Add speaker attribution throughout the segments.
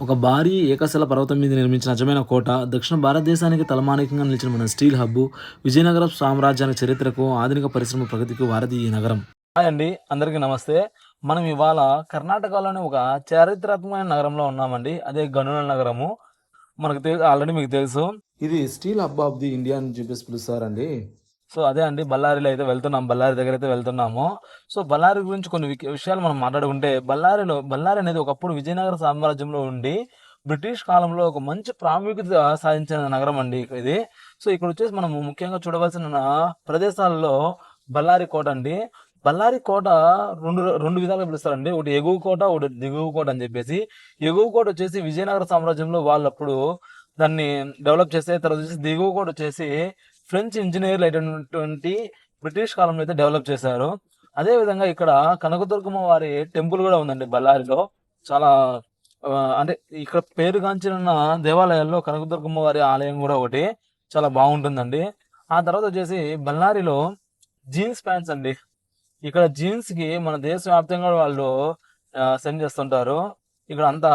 Speaker 1: ఒక భారీ ఏకశల పర్వతం మీద నిర్మించిన నిజమైన కోట దక్షిణ భారతదేశానికి తలమానికంగా నిలిచిన మన స్టీల్ హబ్బు విజయనగరం సామ్రాజ్యానికి చరిత్రకు ఆధునిక పరిశ్రమ ప్రగతికి వారధి ఈ నగరం. హాయ్ అండి అందరికీ నమస్తే. మనం ఇవాళ కర్ణాటకలోని ఒక చారిత్రాత్మకమైన నగరంలో ఉన్నామండి. అదే గనుల నగరము. మనకు తెలుసు ఆల్రెడీ మీకు తెలుసు. ఇది steel hub of the India అని చెప్పేసి పిలుస్తారండి. సో అదే అండి. బళ్ళారిలో అయితే వెళ్తున్నాం. బళ్ళారి దగ్గర అయితే వెళ్తున్నాము. సో బళ్ళారి గురించి కొన్ని విషయాలు మనం మాట్లాడుకుంటే బళ్ళారిలో బళ్ళారి అనేది ఒకప్పుడు విజయనగర సామ్రాజ్యంలో ఉండి బ్రిటిష్ కాలంలో ఒక మంచి ప్రాముఖ్యత సాధించిన నగరం అండి ఇది. సో ఇక్కడ వచ్చేసి మనం ముఖ్యంగా చూడవలసిన ప్రదేశాలలో బళ్ళారి కోట అండి. బళ్ళారి కోట రెండు రెండు విధాలుగా పిలుస్తారండి. ఒకటి ఎగువ కోట ఒకటి దిగువ కోట అని చెప్పేసి. ఎగువ కోట వచ్చేసి విజయనగర సామ్రాజ్యంలో వాళ్ళప్పుడు దాన్ని డెవలప్ చేస్తే తర్వాత వచ్చేసి దిగువ కోట వచ్చేసి ఫ్రెంచ్ ఇంజనీర్లు అయినటువంటి బ్రిటిష్ కాలంలో అయితే డెవలప్ చేశారు. అదే విధంగా ఇక్కడ కనకదుర్గమ్మ వారి టెంపుల్ కూడా ఉందండి బళ్ళారిలో. చాలా అంటే ఇక్కడ పేరుగాంచిన దేవాలయాల్లో కనకదుర్గమ్మ వారి ఆలయం కూడా ఒకటి. చాలా బాగుంటుందండి. ఆ తర్వాత వచ్చేసి బళ్ళారిలో జీన్స్ ప్యాంట్స్ అండి. ఇక్కడ జీన్స్కి మన దేశవ్యాప్తంగా వాళ్ళు సెండ్ చేస్తుంటారు. ఇక్కడ అంతా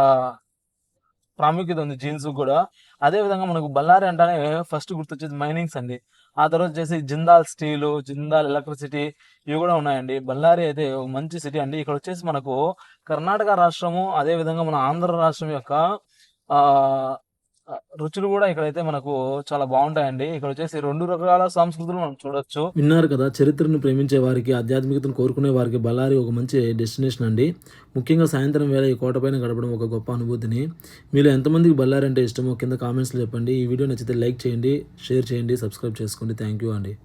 Speaker 1: ప్రాముఖ్యత ఉంది జీన్స్ కూడా. అదే విధంగా మనకు బళ్ళారి అంటేనే ఫస్ట్ గుర్తొచ్చేది మైనింగ్స్ అండి. ఆ తర్వాత వచ్చేసి జిందాల్ స్టీలు జిందాల్ ఎలక్ట్రిసిటీ ఇవి కూడా ఉన్నాయండి. బళ్ళారి అయితే మంచి సిటీ అండి. ఇక్కడ వచ్చేసి మనకు కర్ణాటక రాష్ట్రము అదే విధంగా మన ఆంధ్ర రాష్ట్రం యొక్క రుచులు కూడా ఇక్కడైతే మనకు చాలా బాగుంటాయండి. ఇక్కడ వచ్చేసి రెండు రకాల సంస్కృతులు మనం చూడొచ్చు. విన్నారు కదా చరిత్రను ప్రేమించే వారికి ఆధ్యాత్మికతను కోరుకునే వారికి బళ్ళారి ఒక మంచి డెస్టినేషన్ అండి. ముఖ్యంగా సాయంత్రం వేళ ఈ కోటపైన గడపడం ఒక గొప్ప అనుభూతిని. మీరు ఎంతమందికి బళ్ళారి అంటే ఇష్టమో కింద కామెంట్స్లో చెప్పండి. ఈ వీడియో నచ్చితే లైక్ చేయండి షేర్ చేయండి సబ్స్క్రైబ్ చేసుకోండి. థ్యాంక్ యూ అండి.